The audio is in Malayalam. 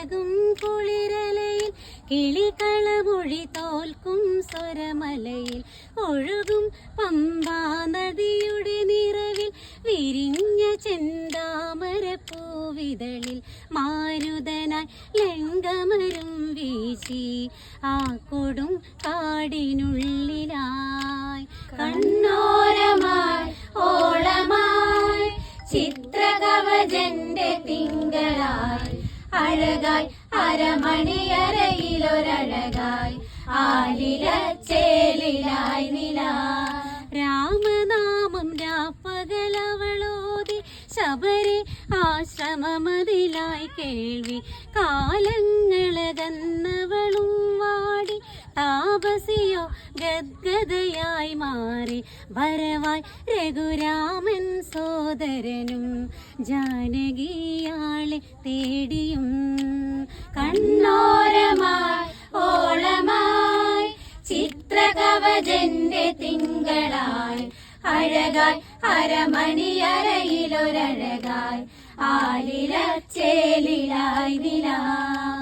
ഇളകും കുളിരലയിൽ കിളികളമൊഴി തോൽക്കും സ്വരമലയിൽ. ഒഴുകും പമ്പാ നദിയുടെ നിറവിൽ വിരിഞ്ഞ ചെന്താമര പൂവിതളിൽ മാരുതനായി ലങ്കമരും വീശി ആ കൊടും കാടിനുള്ളിലായി. കണ്ണോരമായി ഓളമായി ചിത്രകവചന്റെ തിങ്കളായി. അഴകായി അരമണിയറയിലൊരഴകായി ആലില ചേലിലായി നില. രാമനാമം രാപ്പകലവളോതി ശബരി ആശ്രമമതിലായി കേൾവി. കാലങ്ങളകന്നവളും വാടി താപസിയോ ഗദ്ഗതയായി മാറി. ഭരവായി രഘുരാമൻ സോദരനും ജാനകിയാളെ തേടിയും കണ്ണോരമായി ഓളമായി ചിത്രകവചന്റെ തിങ്കളായി അഴകായി അരമണിയറയിലൊരഴകായി ആലില ചേലിലായി നില